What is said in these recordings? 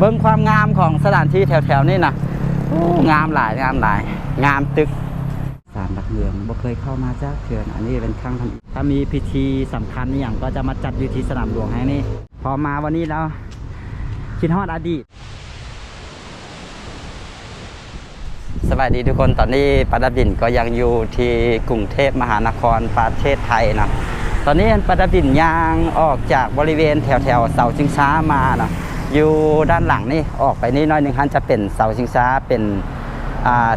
เบิ่งความงามของสถานที่แถวๆนี้นะโอ้งามหลายงามหลาย งามตึกสารหลักเมืองบ่เคยเข้ามาจ้าเถื่อนอันนี้เป็นครั้งทำถ้ามีพิธีสำคัญอหย่างก็จะมาจัดอยู่ที่สนามหลวงแห่งนี้ พอมาวันนี้แล้วคิดฮอดอดีตสวัสดีทุกคนตอนนี้ปาดับดินก็ยังอยู่ที่กรุงเทพมหานครประเทศไทยนะตอนนี้ปาดับดินย่างออกจากบริเวณแถวแถวๆเสาชิงช้ามานะ อยู่ด้านหลังนี่ออกไปนี่น้อยหนึ่งฮันจะเป็นเสาชิงช้าเป็น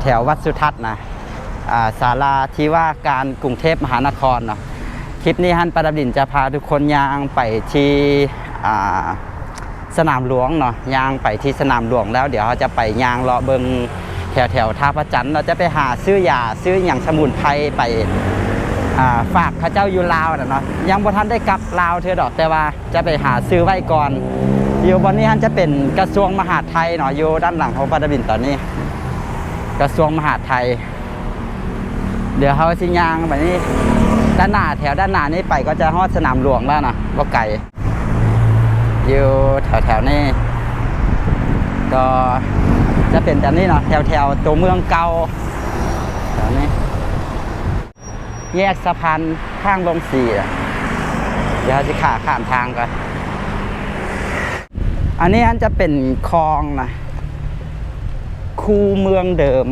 แถววัดสุทัศน์นะศาลาที่ว่าการกรุงเทพมหานครเนาะคลิปนี้ฮันปาดับดินจะพาทุกคนยางไปที่สนามหลวงเนาะยางไปที่สนามหลวงแล้ว เดี๋ยวเราจะไปยางเลาะเบิงแถวแถวท่าพระจันทร์เราจะไปหาซื้อยาซื้ออย่างสมุนไพรไปาฝากพระเจ้าอยู่ลาวน่ะเนาะยังบ่ทันได้กลับลาวเธอดอกแต่ว่าจะไปหาซื้อไว้ก่อน อยู่บนนี้ฮันจะเป็นกระทรวงมหาดไทยเนาะอยู่ด้านหลังของปาดบินตอนนี้ กระทรวงมหาดไทย เดี๋ยวเขาสิยางไปนี่ด้านหน้าแถวด้านหน้านี้ไปก็จะฮอดสนามหลวงแล้วนะบ่ไกลอยู่แถวๆนี้ ก็จะเป็นแบบนี้เนาะแถวๆตัวเมืองเก่าแถวนี้ แยกสะพานข้างลงสีเดี๋ยวจะขาข้ามทางก่อน อันนี้อันจะเป็นคลองนะคูเมืองเดิม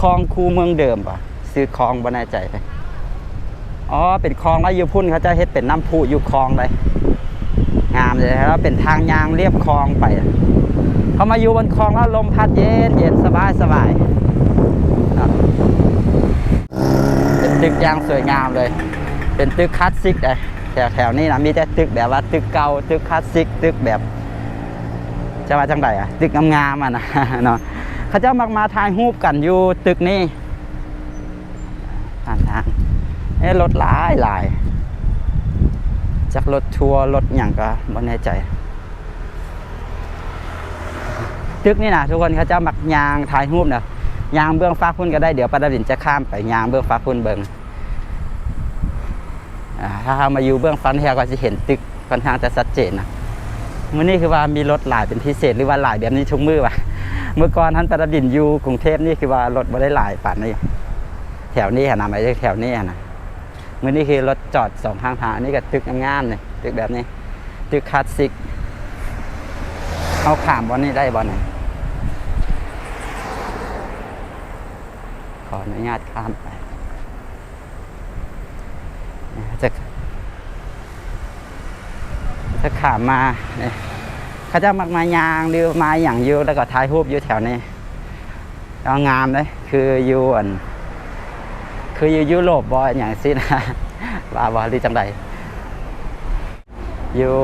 คลองคูเมืองเดิมปะซื้อคลองบ่แน่ใจอ๋อเป็นคลองแล้วยูพุ่นเขาจะเฮ็ดเป็นน้ำพุอยู่คลองเลยงามเลยแล้วเป็นทางยางเรียบคลองไปเขามาอยู่บนคลองแล้วลมพัดเย็นเย็นสบายสบายเป็นตึกยางสวยงามเลย เป็นตึกคลาสสิกเลย แถวแถวนี้นะมีแต่ตึกแบบว่าตึกเก่าตึกคลาสสิกตึกแบบจะมาจังไดอะตึกงามๆอะนะเนาะเขาเจ้ามักมาถ่ายรูปกันอยู่ตึกนี้ผ่านทางเอ้รถหลายหลายจากรถทัวร์รถอย่างก็ไม่แน่ใจ ตึกนี่นะทุกคนเขาจะมักยางถ่ายรูปเนี่ยางเบื้องฟ้าพุ่นก็ได้เดี๋ยวปาดาดินจะข้ามไปยางเบื้องฟ้าพุ่นเบิงอ่า ถ้าเรามาอยู่เบื้องฟ้าเนี่ยก็จะเห็นตึกค่อนข้างจะชัดเจนนะมื่อนี้คือว่ามีรถหลายเป็นพิเศษหรือว่าหลายแบบนี้ทุกมือวะเมื่อก่อนท่านปาดาดินอยู่กรุงเทพนี่คือว่ารถไม่ได้หลายป่านนี้แถวนี้นะไม่ใช่แถวนี้นะมื่อนี้คือรถจอดสองข้างทางอันนี้ก็ตึกงามๆเลยตึกแบบนี้ ตึกคลาสสิกเอาขามบอนนี้ได้บอลไหนขออนุญาตข้ามไปจะ จะขามมาเนี่ยเขาจะมักมายางหรือมาอย่างยูแล้วก็ถ่ายรูปอยู่แถวนี้แล้วงามเลยคือยู่อันคืออยู่ยุโรปบอยอย่างสินะว่าบอหรือจังใดอยู่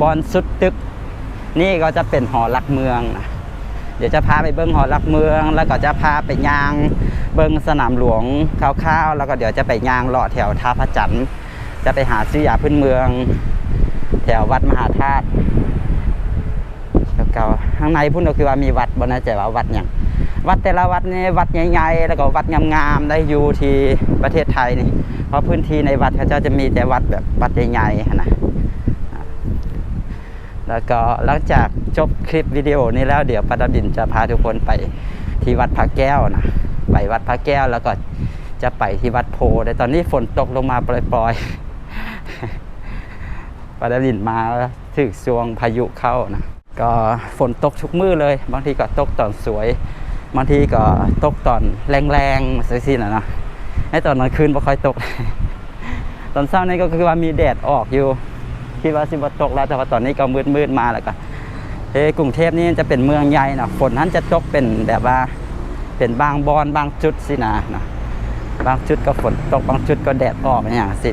บอนสุดตึก นี่ก็จะเป็นหอลักเมืองนะเดี๋ยวจะพาไปเบิ้งหอลักเมือง แล้วก็จะพาไปยางเบิ้งสนามหลวงคร่าวๆแล้วก็เดี๋ยวจะไปยางเลาะแถวท่าพระจันทร์จะไปหาซื้อยาพื้นเมือง แถววัดมหาธาตุเก่าๆข้างในพุ่นก็คือว่ามีวัดบนนั้นใจว่าวัดอย่างวัดแต่ละวัดนี่วัดใหญ่ๆแล้วก็วัดงามๆได้อยู่ที่ประเทศไทยนี่ เพราะพื้นที่ในวัดเขาเจ้าจะมีแต่วัดแบบวัดใหญ่ๆนะแล้วก็หลังจากจบคลิปวิดีโอนี้แล้วเดี๋ยวปาดบินจะพาทุกคนไปที่วัดพระแก้วนะไปวัดพระแก้วแล้วก็จะไปที่วัดโพแต่ตอนนี้ฝนตกลงมาปล่อยๆ ปาดาบินมาถึกซวงพายุเข้านะก็ฝนตกทุกมื้อเลย บางทีก็ตกตอนสวย บางทีก็ตกตอนแรงๆสิสินะนาะไอ้ตอนกลางคืนบ่ค่อยตก ตอนเช้านี้ก็คือว่ามีแดดออกอยู่คิดว่าสิบ่ตกแล้วแต่ว่าตอนนี้ก็มืดๆมาแล้วก็เอ้กรุงเทพนี่จะเป็นเมืองใหญ่นะฝนนั้นจะตกเป็นแบบว่าเป็นบางบอนบางจุดสินะนะบางจุดก็ฝนตกบางจุดก็แดดออกอย่างสิ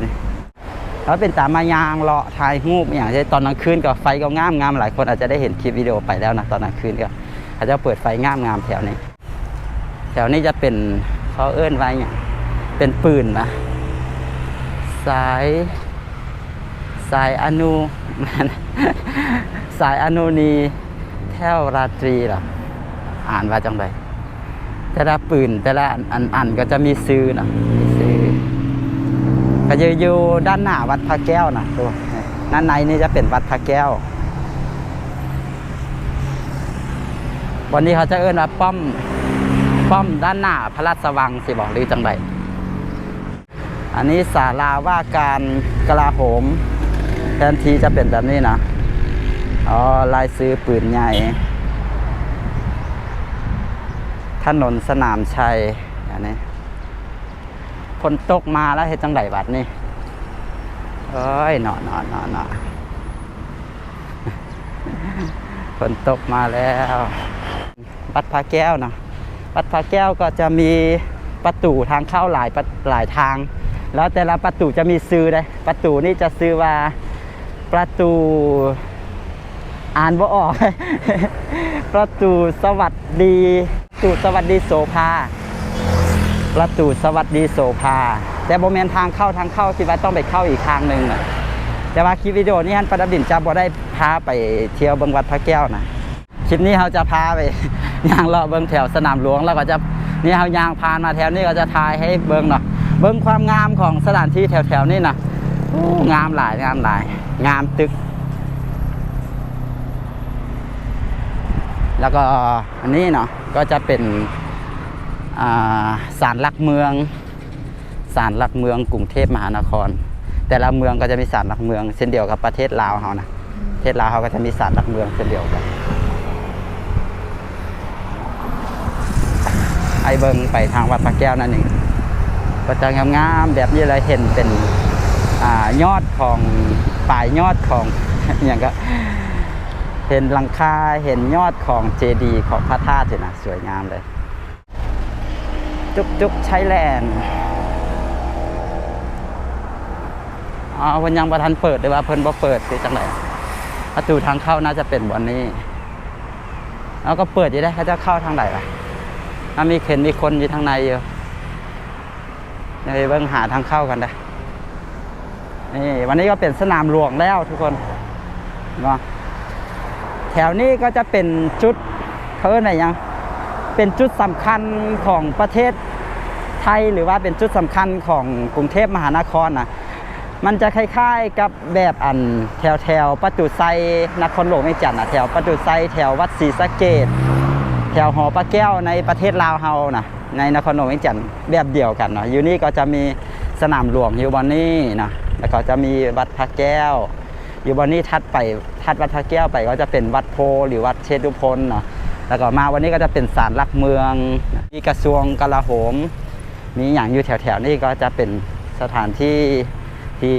แล้วเป็นตามายางเลาะถ่ายรูปอย่างเช่นตอนกลางคืนก็ไฟก็งามงามหลายคนอาจจะได้เห็นคลิปวิดีโอไปแล้วนะตอนกลางคืนก็เขาจจะเปิดไฟงามงามแถวนี้ แถวนี้จะเป็นเขาเอื้อนไว้เนี่ยเป็นปืนนะสายสายอนุสายอนุนีแถวราตรีหรออ่านว่าจังไดแต่ละปืนแต่ละอันอันอันก็จะมีซื้อนะมีซื้อ ก็จะอยู่ด้านหน้าวัดพระแก้วนะตัวด้านในนี่จะเป็นวัดพระแก้ว วันนี้เขาจะเอื้นว่าป้อมป้อมด้านหน้าพระราชวังสิบอกหรือจังไดอันนี้ศาลาว่าการกลาโหมแทนทีจะเป็นแบบนี้นะอ๋อลายซื้อปืนใหญ่ ถนนสนามชัยอันนี้ ฝนตกมาแล้วเฮ็ดจังไดบัดนี่เอ้ยหนอหนอหนอหนอฝนตกมาแล้ววัดพระแก้วนะวัดพระแก้วก็จะมีประตูทางเข้าหลายหลายทาง แล้วแต่ละประตูจะมีซื้อเลยประตูนี่จะซื้อว่าประตูอ่านบ่ออก ประตูสวัสดีประตูสวัสดีโสภา ประตูสวัสดีโสภา แต่โมเมนทางเข้าทางเข้าคิดว่าต้องไปเข้าอีกทางหนึ่งนะแต่ว่าคลิปวิดีโอนี้ฮันประดับดินจะบ่ได้พาไปเที่ยวเบิงวัดพระแก้วนะคลิปนี้เราจะพาไปย่างเลาะเบิงแถวสนามหลวงแล้วก็จะนี่เราย่างผ่านมาแถวนี้ก็จะถ่ายให้เบิงเนาะเบิงความงามของสถานที่แถวๆนี้นะงามหลายงามหลาย งามตึก แล้วก็อันนี้เนาะก็จะเป็น ศาลหลักเมืองศาลหลักเมืองกรุงเทพมหานคร แต่ละเมืองก็จะมีศาลหลักเมืองเช่นเดียวกับประเทศลาวเขานะประเทศลาวเขาก็จะมีศาลหลักเมืองเช่นเดียวกัน ไอเบิงไปทางวัดพระแก้วนั่นเองก็จะงามๆแบบนี้เลยเห็นเป็นอยอดของปลายยอดของอย่างก็เห็นหลังคาเห็นยอดของเจดีย์ของพระธาตุเห็นนะสวยงามเลย จุกจุกใช้แลนด์อ๋อเพิ่นยังประทันเปิดเลยว่าเพิ่นบ่เปิดคือจังไดประตูทางเข้าน่าจะเป็นบอนนี้ แล้วก็เปิดอยู่ได้เขาจะเข้าทางไหนล่ะถ้ามีเข็นมีคนอยู่ทางในอยู่เดี๋ยวไปเบิ่งหาทางเข้ากันได้นี่วันนี้ก็เป็นสนามหลวงแล้วทุกคนเนาะแถวนี้ก็จะเป็นจุดเขาเรียกอะไรยัง เป็นจุดสำคัญของประเทศไทยหรือว่าเป็นจุดสำคัญของกรุงเทพมหานครนะมันจะคล้ายๆกับแบบอันแถวแถวประตูไซนครหลวงไม่จันนะแถวประตูไซแถววัดศรีสะเกดแถวหอพระแก้วในประเทศลาวเฮานะในนครหลวงไม่จันแบบเดียวกันเนาะอยู่นี่ก็จะมีสนามหลวงอยู่บอนนี่นะแล้วก็จะมีวัดพระแก้ว อยู่บอนนี่ทัดไปทัดวัดพระแก้วไปก็จะเป็นวัดโพหรือวัดเชตุพนเนาะ แล้วก็มาวันนี้ก็จะเป็นศาลหลักเมืองมีกระทรวงกลาโหม มีอย่างอยู่แถวๆนี้ก็จะเป็นสถานที่ที่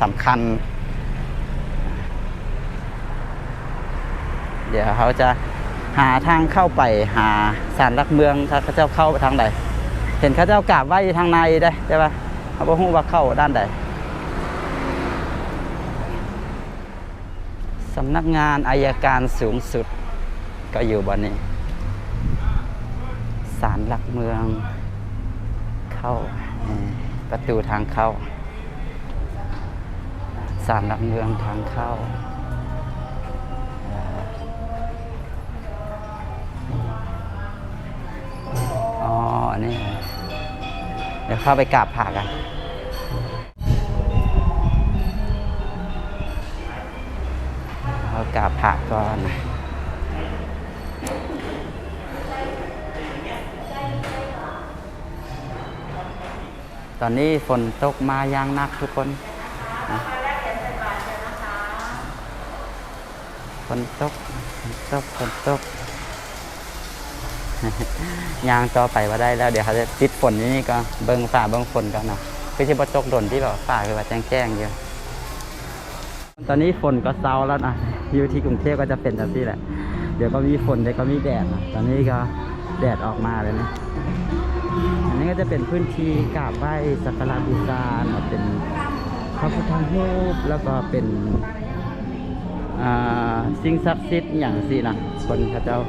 สำคัญ เดี๋ยวเขาจะหาทางเข้าไปหาศาลหลักเมืองถ้าเขาเจ้าเข้าทางใดเห็นเขาเจ้ากราบไหว้ทางในได้ใช่ปะเขาบอกว่าเข้าด้านใดสำนักงานอายการสูงสุด ก็อยู่บนนี้ศาลหลักเมือง เข้าประตูทางเข้าศาลหลักเมืองทางเข้าอ๋อนนี้เดี๋ยวเข้าไปกราบผ่ากันเอากราบผ่าก่อน ตอนนี้ฝนตกมาอย่างหนักทุกคนนะฝนตกฝนตกฝนตกยางต่อไปว่าได้แล้วเดี๋ยวเขาจะติดฝนอยู่นี่ก็เบิ้งฝ่าเบิ้งฝนกันเนาะคือจะประตกดนที่แบบฝ่าคือว่าแจ้งแจ้งๆอยู่ตอนนี้ฝนก็เซาแล้วนะอยู่ที่กรุงเทพก็จะเป็นแบบนี้แหละ เดี๋ยวก็มีฝนเดี๋ยวก็มีแดดนะตอนนี้ก็แดดออกมาเลยนะอันนี้ก็จะเป็นพื้นที่กราบไหว้สักการะบูชาเป็นพระพุทธรูปแล้วก็เป็นสิ่งศักดิ์สิทธิ์อย่างสินะคนเขาเจ้า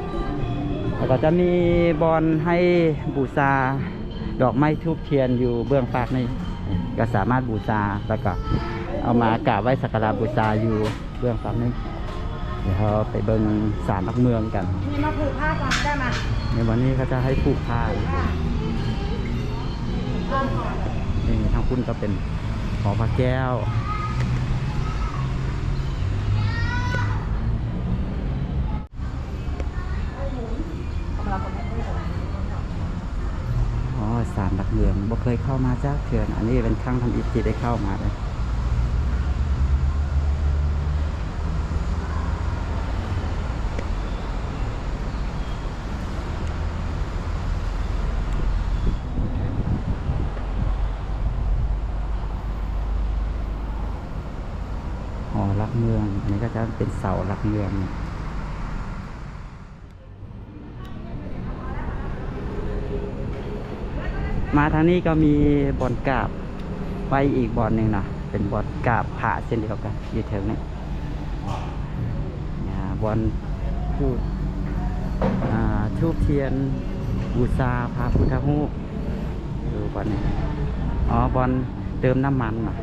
แล้วก็จะมีบอลให้บูชาดอกไม้ทูบเทียนอยู่เบื้องปากนี่ก็สามารถบูชาแล้วก็เอามากราบไหว้สักการะบูชาอยู่เบื้องปากนี่ เดี๋ยวเราไปเบิ้งสารพักเมืองกันมีมาผูกผ้าก่อนได้ไหมในวันนี้เขาจะให้ผูกผ้านี่ทางคุณก็เป็นขอพระแก้วสารหลักเมืองบ่เคยเข้ามาจ้าเถื่อน อันนี้เป็นครั้งทำอิทธิได้เข้ามาเลย อรักเมือง อันนี้ก็จะเป็นเสารักเมืองมาทางนี้ก็มีบ่อนกาบไปอีกบ่อนหนึ่งนะเป็นบ่อนกาบผ่าเช่นเดียวกันอยู่แถวนี้เนี่ยบอนทูบทูบเทียนบูชาพระพุทธรูปดูบอนนี้อ๋อบ่อนเติมน้ำมันนะ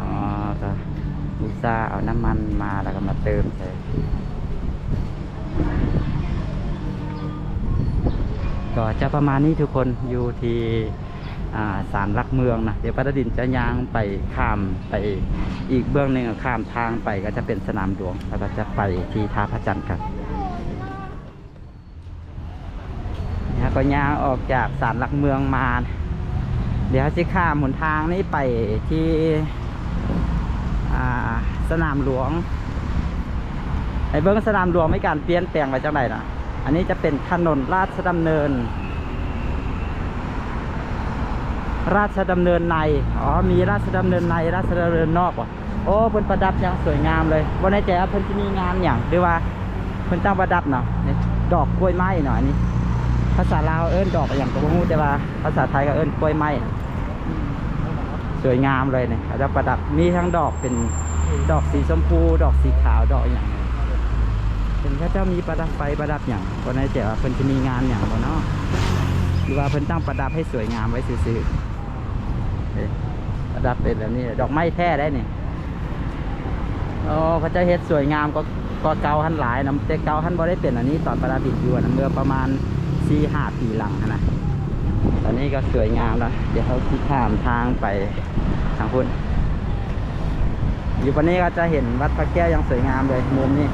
อ๋อก็ บูชาเอาน้ำมันมาแล้วก็มาเติมใส่ก็จะประมาณนี้ทุกคนอยู่ที่อ่าศาลหลักเมืองนะเดี๋ยวปัตดินจะย่างไปข้ามไปอีกเบื้องหนึ่งข้ามทางไปก็จะเป็นสนามหลวงแล้วก็จะไปที่ท่าพระจันทร์กันนี่ยก็ย่างออกจากศาลหลักเมืองมา เดี๋ยวจะข้ามหนทางนี้ไปที่อ่า สนามหลวงไอเบื้องสนามหลวงไม่การเปลี่ยนแปลงไปจังไรนะอันนี้จะเป็นถนนราชดำเนิน ราชดำเนินใน อ๋อ มีราชดำเนินใน ราชดำเนินนอกว่ะ โอ้เพิ่นประดับอย่างสวยงามเลยวันนใจว่าเพิ่นจะมีงานอย่างหรือว่าเพิ่นตั้งประดับเนาะดอกกล้วยไม้เนาะอันนี้ภาษาลาวเอิ้นดอกอย่างก็บ่ฮู้แต่ว่าภาษาไทยก็เอิ้นกล้วยไม้ สวยงามเลยเนี่ยเขาจะประดับ มีทั้งดอกเป็น ดอกสีชมพู ดอกสีขาวดอกอย่างเป็นพระเจ้ามีประดับไฟประดับอย่างวันนี้เจ้าเพิ่นจะมีงานอย่างบ่เนาะหรือว่าเพิ่นตั้งประดับให้สวยงามไว้ซื่อๆประดับเป็นแบบนี้ดอกไม้แท้ได้นี่โอ้พระเจ้าเฮ็ดสวยงามก็ก็เก่าหันหลายนะแต่เก่าหันบ่ได้เป็นอันนี้ตอนประดับบิดอยู่นะเมื่อประมาณ4-5ปีหลังนนะตอนนี้ก็สวยงามแล้วเดี๋ยวเขาที่ข้ามทางไปทางพุ่น อยู่วันนี้ก็จะเห็นวัดพระแก้วยังสวยงามเลยมุมนี้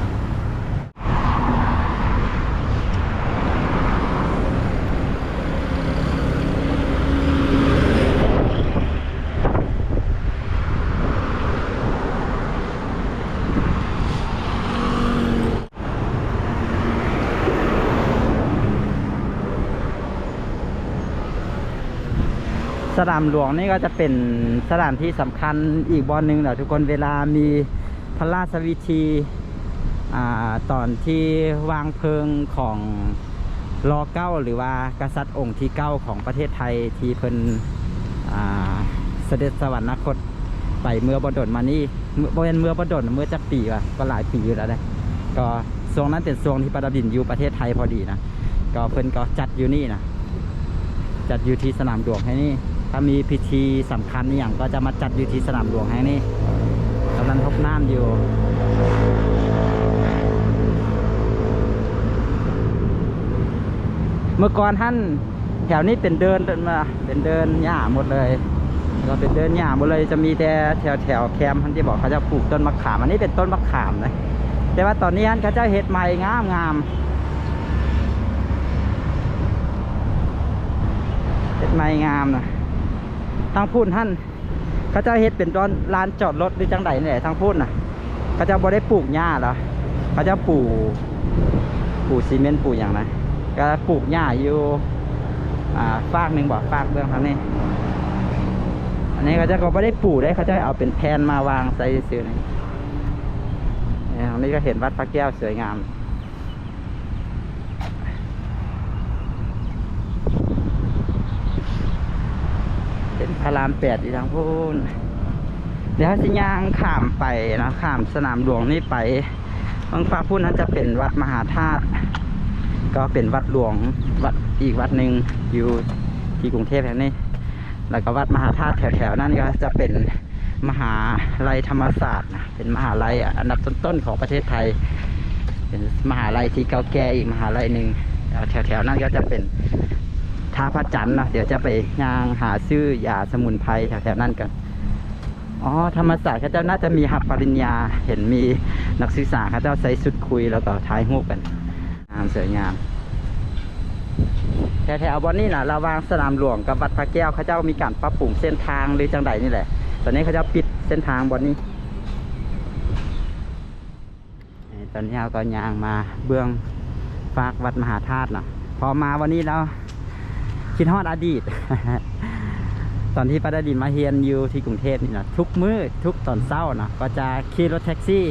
สนามหลวงนี่ก็จะเป็นสถานที่สำคัญอีกบอนหนึ่งแหละทุกคนเวลามีพระราชวิธีอตอนที่วางเพลิงของรอเก้าหรือว่ากษัตริย์องค์ที่เก้าของประเทศไทยที่เพิ่นเสด็จสวรรคตไปเมื่อบดลมานี่เมื่อบเป็นเมื่อบดลเมื่อจักปีว่ะก็หลายปีอยู่แล้วนะก็ทรงนั้นเป็นทรงที่ประดับดินอยู่ประเทศไทยพอดีนะก็เพิ่นก็จัดอยู่นี่นะจัดอยู่ที่สนามหลวงให้นี่ ถ้ามีพิธีสำคัญอย่างก็จะมาจัดอยู่ที่สนามหลวงให้นี่กำลังทบน้ำอยู่เมื่อก่อนท่านแถวนี้เป็นเดินเดินมาเป็นเดินหญ้าหมดเลยก็เป็นเดินหญ้าหมดเลยจะมีแต่แถวแถวแคมป์ท่านที่บอกเขาจะปลูกต้นมะขามอันนี้เป็นต้นมะขามนะแต่ว่าตอนนี้ท่านเขาจะเห็ดใหม่งามงามเฮ็ดไม้งามนะ ทางพูนท่านเขาจะเฮ็ดเป็นตอนลานจอดรถหรือจังใดนี่แหละทางพูนน่ะเขาจะบ่ได้ปลูกหญ้าหรอเขาจะปลูกปลูกซีเมนต์ปลูกอย่างนะก็ปลูกหญ้าอยู่อ่าฟากหนึ่งบ่ฟากเบื้องทางนี้อันนี้เขาจะก็ไม่ได้ปลูกได้เขาจะเอาเป็นแผ่นมาวางใส่ซื่อนี่นี่ตรงนี้ก็เห็นวัดพระแก้วสวยงาม เป็น พระรามแปดอีกทางพูนเดี๋ยวสิย่างข้ามไปนะข้ามสนามหลวงนี่ไปบางฟ้าพูนนั้นจะเป็นวัดมหาธาตุก็เป็นวัดหลวงวัดอีกวัดหนึ่งอยู่ที่กรุงเทพแห่งนี้ แล้วก็วัดมหาธาตุแถวๆนั้นก็จะเป็นมหาลัยธรรมศาสตร์ เป็นมหาลัยอันดับต้นๆของประเทศไทย เป็นมหาลัยที่เก่าแก่อีกมหาลัยหนึ่งแล้วแถวๆนั้นก็จะเป็น ท่าพระจันทร์นะเดี๋ยวจะไปยางหาซื้อยาสมุนไพรแถวๆนั้นกัน อ๋อธรรมศาสตร์เขาเจ้าน่าจะมีหับปริญญาเห็นมีนักศึกษาเขาเจ้าใส่สุดคุยแล้วก็ถ่ายรูกันงามสวยงามแถวๆบอนนี้นะระว่างสนามหลวงกับวัดพระแก้วเขาเจ้ามีการปรับปรุงเส้นทางหรือจังใดนี่แหละ ตอนนี้เขาเจ้าปิดเส้นทางบอนนี้ตอนนี้เราก็ยางมาเบื้องฝากวัดมหาธาตุเนาะพอมาวันนี้แล้ว คิดฮอดอดีต ตอนที่ป้าดาดินมาเฮียนอยู่ที่กรุงเทพนี่นะทุกมื้อทุกตอนเช้านะก็จะขี่รถแท็กซี่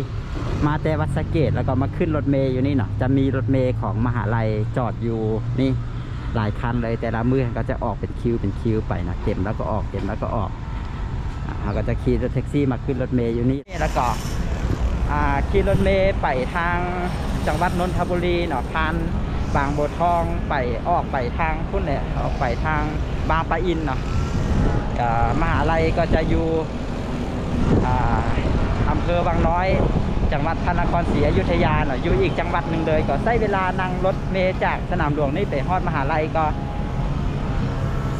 มาแต่วัดสะเกตแล้วก็มาขึ้นรถเมย์อยู่นี่เนาะจะมีรถเมย์ของมหาลัยจอดอยู่นี่หลายคันเลยแต่ละมื้อก็จะออกเป็นคิวเป็นคิวไปนะเต็มแล้วก็ออกเต็มแล้วก็ออกเขาก็จะขี่รถแท็กซี่มาขึ้นรถเมย์อยู่นี่แล้วก็ขี่รถเมย์ไปทางจังหวัดนนทบุรีเนาะผ่าน บางบัวทองไปออกไปทางพุ่นเนี่ยออกไปทางบางปะอินเนาะอ่ามหาลัยก็จะอยู่อ่าอำเภอบางน้อย จังหวัดพระนครศรีอยุธยาเนาะอยู่อีกจังหวัดหนึ่งเลย ก็ใช้เวลานั่งรถเมล์จากสนามหลวงนี่ไปฮอดมหาลัยก็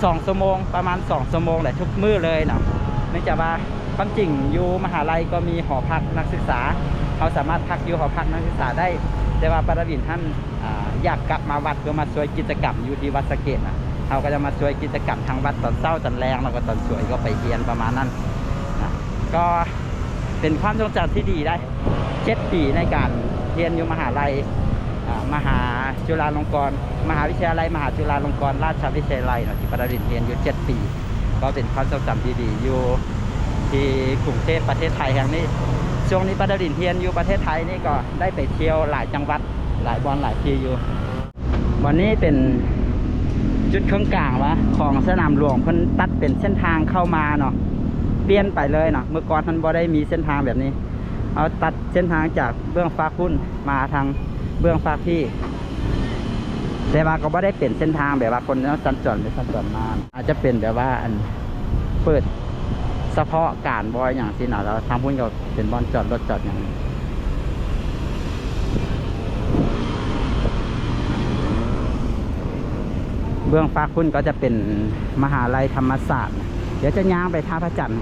สองชั่วโมงประมาณสองชั่วโมงแหละทุกมื้อเลยเนาะเนื่องจากว่าความจริงอยู่มหาลัยก็มีหอพักนักศึกษาเขาสามารถพักอยู่หอพักนักศึกษาได้ แต่ว่าปรวินท่าน อยากกลับมาวัดเพื่อมาช่วยกิจกรรมอยู่ที่วัดสะเกตนะเขาก็จะมาช่วยกิจกรรมทางวัดตอนเช้าตอนแรงแล้วก็ตอนสวยก็ไปเรียนประมาณนั้นนะก็เป็นความทรงจำที่ดีได้เจ็ดปีในการเรียนอยู่มหาลัยมหาจุฬาลงกรณ์มหาวิทยาลัยมหาจุฬาลงกรณ์ราชวิทยาลัยเนาะที่ปรวินเรียนอยู่เจ็ดปี ก็เป็นความทรงจำที่ดีอยู่ที่กรุงเทพประเทศไทยแห่งนี้ช่วงนี้ปาดาดินเทียนอยู่ประเทศไทยนี่ก็ได้ไปเที่ยวหลายจังหวัด หลายบอลหลายทีอยู่วันนี้เป็นจุดเครื่องกลางวะของสนามหลวงเพิ่นตัดเป็นเส้นทางเข้ามาเนาะเปลี่ยนไปเลยเนาะเมื่อก่อนมันบ่ได้มีเส้นทางแบบนี้ เอาตัดเส้นทางจากเบื้องฟ้าคุ้นมาทางเบื้องฟ้าพี่แต่ว่าก็บ่ได้เป็นเส้นทางแบบว่าคนเนาะสัญจรไปสัญจรมาอาจจะเป็นแบบว่าอันเปิดเฉพาะการบอยอย่างสินะแล้วทางพุ่นก็เป็นบอนจอดรถจอดอย่างนี้ เบื้องฟ้าคุณก็จะเป็นมหาลัยธรรมศาสตร์ เดี๋ยวจะย่างไปท่าพระจันทร์